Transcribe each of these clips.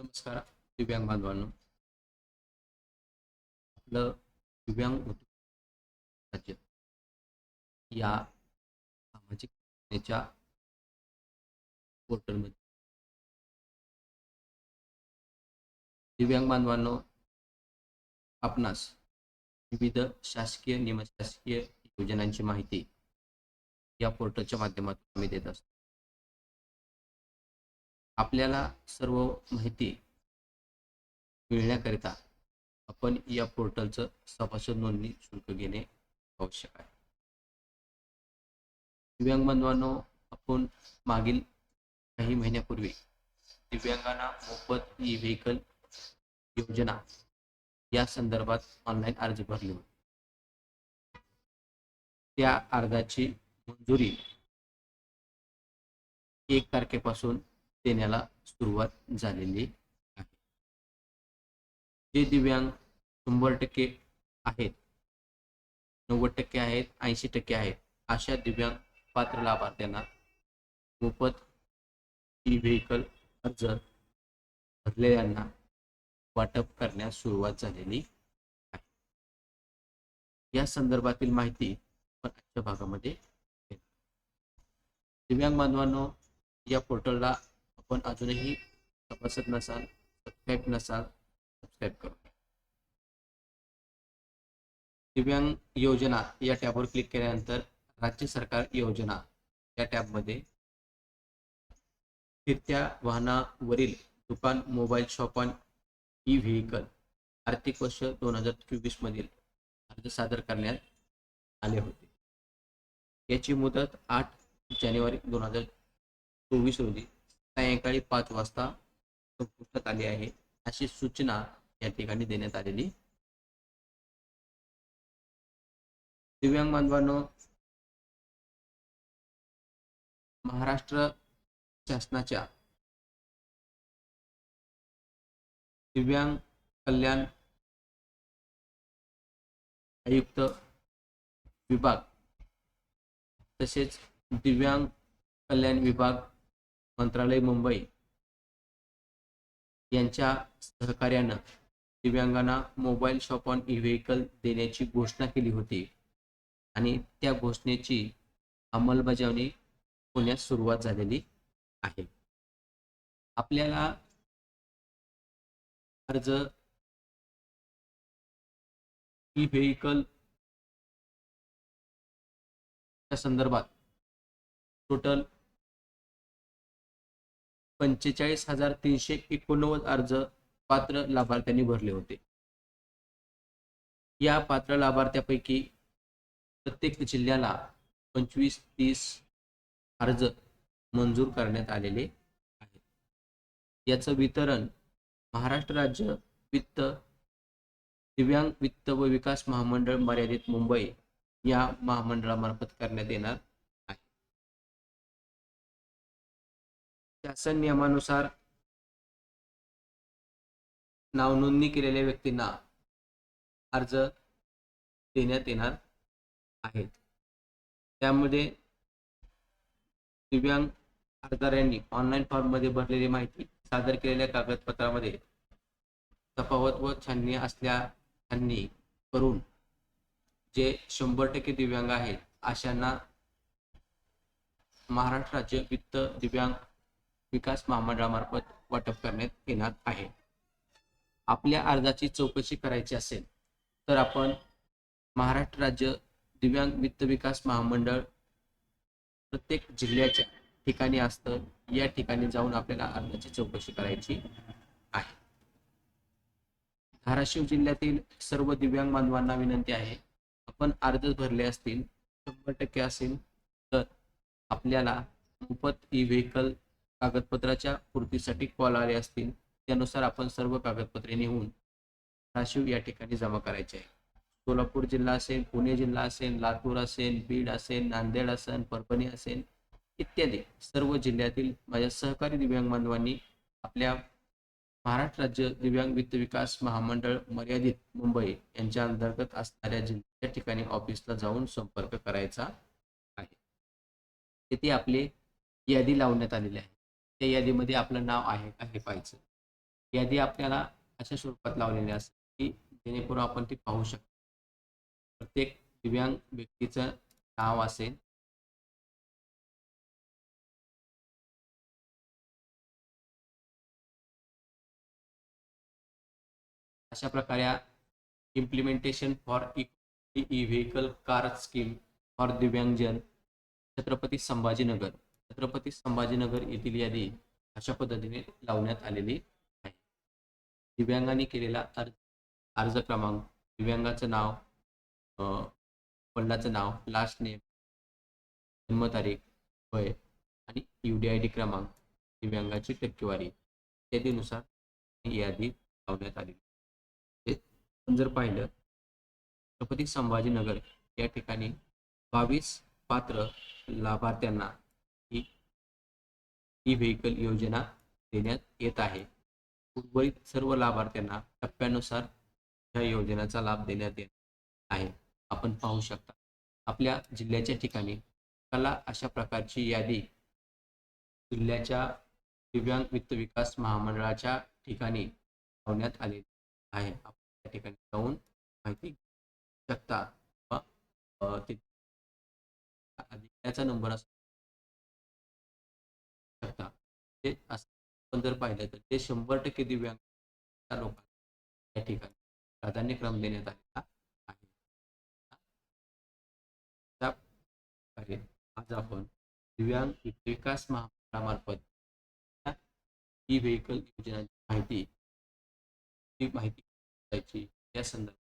नमस्कार दिव्यांग बांधवांनो. आपलं दिव्यांग राज्य या सामाजिक योजनेच्या पोर्टलमध्ये. दिव्यांग बांधवांनो आपणास विविध शासकीय निमशासकीय योजनांची माहिती या पोर्टलच्या माध्यमातून आम्ही देत असतो. आपल्याला सर्व माहिती मिळण्याकरिता आपण या पोर्टलचं सभासद नोंदणी शुल्क घेणे आवश्यक आहे. दिव्यांग बांधवांनो आपण मागील काही महिन्यापूर्वी दिव्यांगांना मोफत ई व्हेकल योजना या संदर्भात ऑनलाईन अर्ज भरले होते. त्या अर्जाची मंजुरी एक तारखेपासून देण्याला सुरुवात झालेली आहे. जे दिव्यांग शंभर टक्के आहेत नव्वद टक्के आहेत ऐंशी टक्के आहेत अशा दिव्यांग पात्र लाभार्थ्यांना मोफत ई व्हेकल अर्ज भरलेल्यांना वाटप करण्यास सुरुवात झालेली आहे. या संदर्भातील माहिती आपण आजच्या भागामध्ये दिव्यांग बांधवांनो या पोर्टलला पण अजूनही तपासत नसाल सबस्क्राईब नसाल सबस्क्राईब करू. दिव्यांग योजना या टॅबवर क्लिक केल्यानंतर राज्य सरकार योजना या टॅबमध्ये फिरत्या वाहनावरील दुकान mobile shop on e vehicle आर्थिक वर्ष दोन हजार चोवीस मधील अर्ज सादर करण्यात आले होते. याची मुदत आठ जानेवारी दोन हजार चोवीस रोजी सायंकाळी पाच वाजता संपुष्टात आली आहे. अशी सूचना या ठिकाणी देण्यात आलेली. दिव्यांग बांधवांनो महाराष्ट्र शासनाच्या दिव्यांग कल्याण आयुक्त विभाग तसेच दिव्यांग कल्याण विभाग मंत्रालय मुंबई यांच्या सहकार्यानं दिव्यांगांना mobile shop on e vehicle देण्याची घोषणा केली होती आणि त्या घोषणेची अंमलबजावणी होण्यास सुरुवात झालेली आहे. आपल्याला अर्ज ई व्हेकल च्या संदर्भात टोटल पंचेचाळीस हजार तीनशे एकोणनव्वद अर्ज पात्र लाभार्थ्यांनी भरले होते. या पात्र लाभार्थ्यापैकी प्रत्येक जिल्ह्याला पंचवीस तीस अर्ज मंजूर करण्यात आलेले आहेत. याचं वितरण महाराष्ट्र राज्य वित्त दिव्यांग वित्त व विकास महामंडळ मर्यादित मुंबई या महामंडळामार्फत करण्यात येणार. शासन नियमानुसार नावनोंदणी केलेल्या व्यक्तींना अर्ज देण्यात येणार आहेत. त्यामध्ये दिव्यांग अर्जदारांनी ऑनलाईन फॉर्ममध्ये भरलेली माहिती सादर केलेल्या कागदपत्रामध्ये तफावत व छाननी असल्या छाननी करून जे शंभर टक्के दिव्यांग आहेत अशांना महाराष्ट्र राज्य वित्त दिव्यांग विकास महामंडळामार्फत वाटप करण्यात येणार आहे. आपल्या अर्जाची चौकशी करायची असेल तर आपण महाराष्ट्र राज्य दिव्यांग वित्त विकास महामंडळ प्रत्येक जिल्ह्याच्या ठिकाणी असतं या ठिकाणी जाऊन आपल्याला अर्जाची चौकशी करायची आहे. धाराशिव जिल्ह्यातील सर्व दिव्यांग बांधवांना विनंती आहे आपण अर्ज भरले असतील शंभर टक्के असेल तर आपल्याला मोफत ई व्हेकल कागदपत्राच्या पूर्तीसाठी कॉल आले असतील त्यानुसार आपण सर्व कागदपत्रे नेऊन धाराशिव या ठिकाणी जमा करायचे आहे. सोलापूर जिल्हा असेल पुणे जिल्हा असेल लातूर असेल बीड असेल नांदेड असेल परभणी असेल इत्यादी सर्व जिल्ह्यातील माझ्या सहकारी दिव्यांग बांधवांनी आपल्या महाराष्ट्र राज्य दिव्यांग वित्त विकास महामंडळ मर्यादित मुंबई यांच्या अंतर्गत असणाऱ्या जिल्ह्याच्या ठिकाणी ऑफिसला जाऊन संपर्क करायचा आहे. तेथे आपले यादी लावण्यात आलेली आहे. त्या यादीमध्ये आपलं नाव आहे का हे पाहायचं. यादी आपल्याला अशा स्वरूपात लावलेली असते की जेणेकरून आपण ती पाहू शकतो. प्रत्येक दिव्यांग व्यक्तीचं नाव असेल. अशा प्रकारे implementation for e vehicle car scheme for दिव्यांगजन छत्रपती संभाजीनगर. छत्रपती संभाजीनगर येथील यादी अशा पद्धतीने लावण्यात आलेली आहे. दिव्यांगाने केलेला अर्ज अर्ज क्रमांक दिव्यांगाचं नाव वडिलाचं नाव लास्ट नेम जन्मतारीख वय आणि यू डी आय डी क्रमांक दिव्यांगाची टक्केवारी इत्यादीनुसार ही यादी लावण्यात आली आपण जर पाहिलं छत्रपती संभाजीनगर या ठिकाणी बावीस पात्र लाभार्थ्यांना ई व्हेकल योजना देण्यात येत आहे. उर्वरित सर्व लाभार्थ्यांना टप्प्यानुसार या योजनेचा लाभ देण्यात येत आहे. आपण पाहू शकता आपल्या जिल्ह्याच्या ठिकाणी कला अशा प्रकारची यादी जिल्ह्याच्या दिव्यांग वित्त विकास महामंडळाच्या ठिकाणी लावण्यात आलेली आहे. आपण त्या ठिकाणी जाऊन माहिती घेऊ शकता. किंवा नंबर असतो शकता. हे असं जर पाहिलं तर ते शंभर टक्के दिव्यांग लोकांना या ठिकाणी प्राधान्यक्रम देण्यात आलेला आहे. आज आपण दिव्यांग विकास महामंडळामार्फत ई व्हेकल योजनांची माहिती ही माहिती द्यायची या संदर्भात.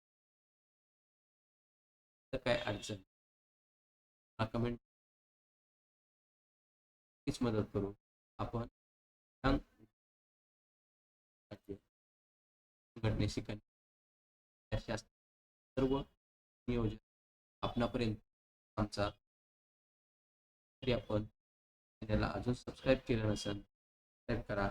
तर काय अडचण? कमेंट मदत करू. आपण संघटनेशी सर्व नियोजन आपणापर्यंत आमचा तरी आपण चॅनलला अजून सबस्क्राईब केलं नसेल सबस्क्राईब करा.